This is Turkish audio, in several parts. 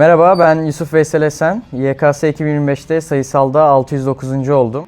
Merhaba ben Yusuf Veysel Esen. YKS 2025'te sayısalda 609. oldum.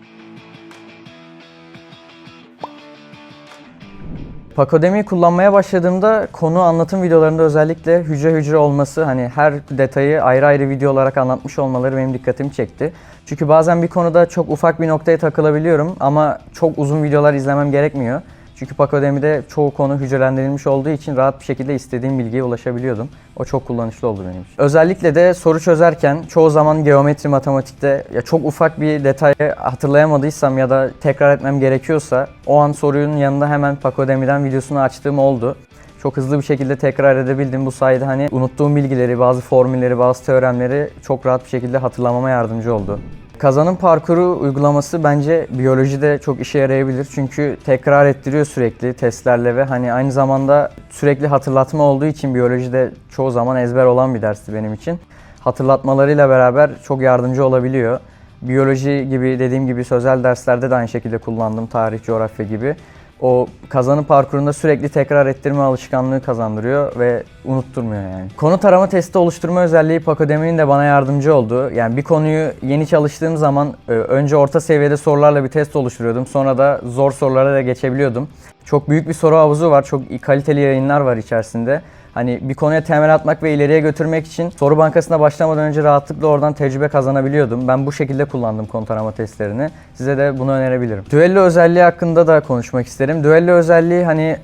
Pakodemi'yi kullanmaya başladığımda konu anlatım videolarında özellikle hücre hücre olması, hani her detayı ayrı ayrı video olarak anlatmış olmaları benim dikkatimi çekti. Çünkü bazen bir konuda çok ufak bir noktaya takılabiliyorum ama çok uzun videolar izlemem gerekmiyor. Çünkü Pakodemi'de çoğu konu hücrelendirilmiş olduğu için rahat bir şekilde istediğim bilgiye ulaşabiliyordum. O çok kullanışlı oldu benim için. Özellikle de soru çözerken çoğu zaman geometri matematikte ya çok ufak bir detayı hatırlayamadıysam ya da tekrar etmem gerekiyorsa o an sorunun yanında hemen Pakodemi'den videosunu açtığım oldu. Çok hızlı bir şekilde tekrar edebildim. Bu sayede hani unuttuğum bilgileri, bazı formülleri, bazı teoremleri çok rahat bir şekilde hatırlamama yardımcı oldu. Kazanım parkuru uygulaması bence biyolojide çok işe yarayabilir. Çünkü tekrar ettiriyor sürekli testlerle ve hani aynı zamanda sürekli hatırlatma olduğu için biyolojide çoğu zaman ezber olan bir dersti benim için. Hatırlatmalarıyla beraber çok yardımcı olabiliyor. Biyoloji gibi dediğim gibi sözel derslerde de aynı şekilde kullandım. Tarih, coğrafya gibi. O kazanım parkurunda sürekli tekrar ettirme alışkanlığı kazandırıyor ve unutturmuyor yani. Konu tarama testi oluşturma özelliği Pakodemi'nin de bana yardımcı oldu. Yani bir konuyu yeni çalıştığım zaman e, önce orta seviyede sorularla bir test oluşturuyordum. Sonra da zor sorulara da geçebiliyordum. Çok büyük bir soru havuzu var. Çok kaliteli yayınlar var içerisinde. Hani bir konuya temel atmak ve ileriye götürmek için soru bankasına başlamadan önce rahatlıkla oradan tecrübe kazanabiliyordum. Ben bu şekilde kullandım konu tarama testlerini. Size de bunu önerebilirim. Düello özelliği hakkında da konuşmak isterim. Düello özelliği hani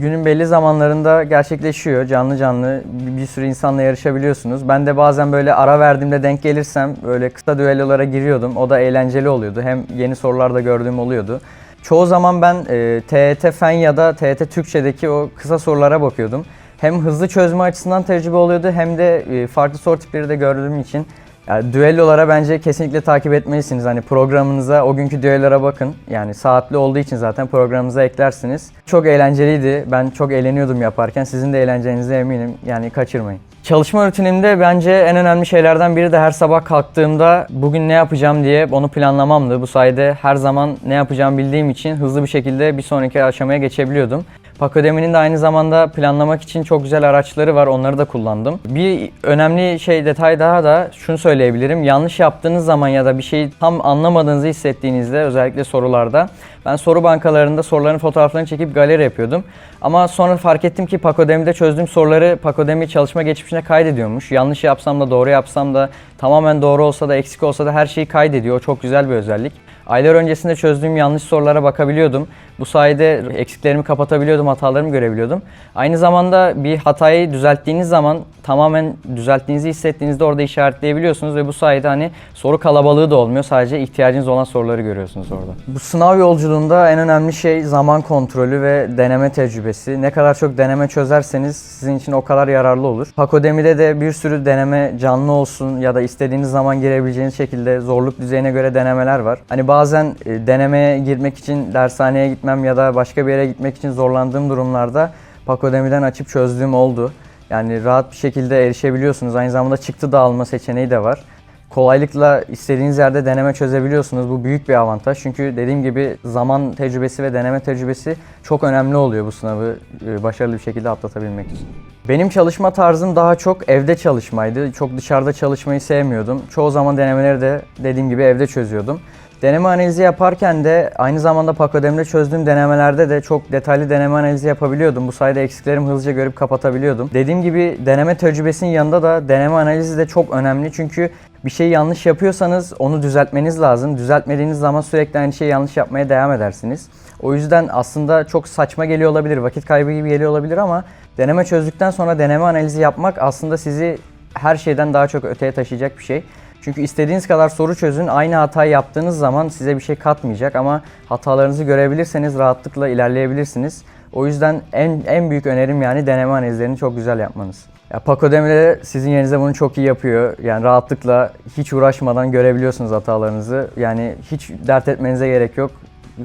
günün belli zamanlarında gerçekleşiyor. Canlı canlı bir sürü insanla yarışabiliyorsunuz. Ben de bazen böyle ara verdiğimde denk gelirsem böyle kısa düellolara giriyordum. O da eğlenceli oluyordu. Hem yeni sorularda gördüğüm oluyordu. Çoğu zaman ben e, TET Fen ya da TET Türkçedeki o kısa sorulara bakıyordum. Hem hızlı çözme açısından tecrübe oluyordu hem de e, farklı soru tipleri de gördüğüm için yani düellolara bence kesinlikle takip etmelisiniz. Hani programınıza o günkü düellolara bakın. Yani saatli olduğu için zaten programınıza eklersiniz. Çok eğlenceliydi. Ben çok eğleniyordum yaparken. Sizin de eğleneceğinize eminim. Yani kaçırmayın. Çalışma rutinimde bence en önemli şeylerden biri de her sabah kalktığımda bugün ne yapacağım diye onu planlamamdı. Bu sayede her zaman ne yapacağım bildiğim için hızlı bir şekilde bir sonraki aşamaya geçebiliyordum. Pakodemi'nin de aynı zamanda planlamak için çok güzel araçları var. Onları da kullandım. Bir önemli şey detay daha da şunu söyleyebilirim. Yanlış yaptığınız zaman ya da bir şeyi tam anlamadığınızı hissettiğinizde özellikle sorularda ben soru bankalarında soruların fotoğraflarını çekip galeri yapıyordum. Ama sonra fark ettim ki Pakodemi'de çözdüğüm soruları Pakodemi çalışma geçmişine kaydediyormuş. Yanlış yapsam da doğru yapsam da tamamen doğru olsa da eksik olsa da her şeyi kaydediyor. O çok güzel bir özellik. Aylar öncesinde çözdüğüm yanlış sorulara bakabiliyordum. Bu sayede eksiklerimi kapatabiliyordum, hatalarımı görebiliyordum. Aynı zamanda bir hatayı düzelttiğiniz zaman tamamen düzelttiğinizi hissettiğinizde orada işaretleyebiliyorsunuz ve bu sayede hani soru kalabalığı da olmuyor. Sadece ihtiyacınız olan soruları görüyorsunuz orada. Bu sınav yolculuğunda en önemli şey zaman kontrolü ve deneme tecrübesi. Ne kadar çok deneme çözerseniz sizin için o kadar yararlı olur. Pakodemi'de de bir sürü deneme canlı olsun ya da istediğiniz zaman girebileceğiniz şekilde zorluk düzeyine göre denemeler var. Hani bazen e, denemeye girmek için dershaneye gitmem ya da başka bir yere gitmek için zorlandığım durumlarda Pakodemi'den açıp çözdüğüm oldu. Yani rahat bir şekilde erişebiliyorsunuz. Aynı zamanda çıktı da alma seçeneği de var. Kolaylıkla istediğiniz yerde deneme çözebiliyorsunuz. Bu büyük bir avantaj. Çünkü dediğim gibi zaman tecrübesi ve deneme tecrübesi çok önemli oluyor bu sınavı e, başarılı bir şekilde atlatabilmek için. Benim çalışma tarzım daha çok evde çalışmaydı. Çok dışarıda çalışmayı sevmiyordum. Çoğu zaman denemeleri de dediğim gibi evde çözüyordum. Deneme analizi yaparken de aynı zamanda Pakodemi'de çözdüğüm denemelerde de çok detaylı deneme analizi yapabiliyordum. Bu sayede eksiklerimi hızlıca görüp kapatabiliyordum. Dediğim gibi deneme tecrübesinin yanında da deneme analizi de çok önemli. Çünkü bir şey yanlış yapıyorsanız onu düzeltmeniz lazım. Düzeltmediğiniz zaman sürekli aynı şeyi yanlış yapmaya devam edersiniz. O yüzden aslında çok saçma geliyor olabilir, vakit kaybı gibi geliyor olabilir ama deneme çözdükten sonra deneme analizi yapmak aslında sizi her şeyden daha çok öteye taşıyacak bir şey. Çünkü istediğiniz kadar soru çözün. Aynı hatayı yaptığınız zaman size bir şey katmayacak ama hatalarınızı görebilirseniz rahatlıkla ilerleyebilirsiniz. O yüzden en en büyük önerim yani deneme analizlerini çok güzel yapmanız. Ya Pakodemi de sizin yerinize bunu çok iyi yapıyor. Yani rahatlıkla hiç uğraşmadan görebiliyorsunuz hatalarınızı. Yani hiç dert etmenize gerek yok.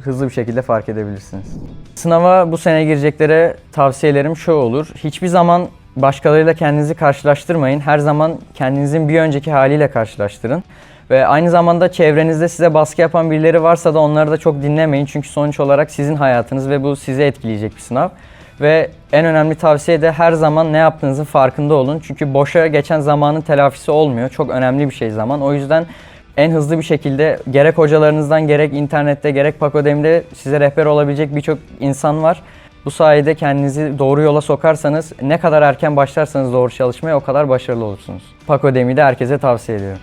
Hızlı bir şekilde fark edebilirsiniz. Sınava bu sene gireceklere tavsiyelerim şu olur. Hiçbir zaman başkalarıyla kendinizi karşılaştırmayın. Her zaman kendinizin bir önceki haliyle karşılaştırın. Ve aynı zamanda çevrenizde size baskı yapan birileri varsa da onları da çok dinlemeyin. Çünkü sonuç olarak sizin hayatınız ve bu sizi etkileyecek bir sınav. Ve en önemli tavsiye de her zaman ne yaptığınızın farkında olun. Çünkü boşa geçen zamanın telafisi olmuyor. Çok önemli bir şey zaman. O yüzden en hızlı bir şekilde gerek hocalarınızdan gerek internette gerek Pakodemi'de size rehber olabilecek birçok insan var. Bu sayede kendinizi doğru yola sokarsanız ne kadar erken başlarsanız doğru çalışmaya o kadar başarılı olursunuz. Pakodemi'yi de herkese tavsiye ediyorum.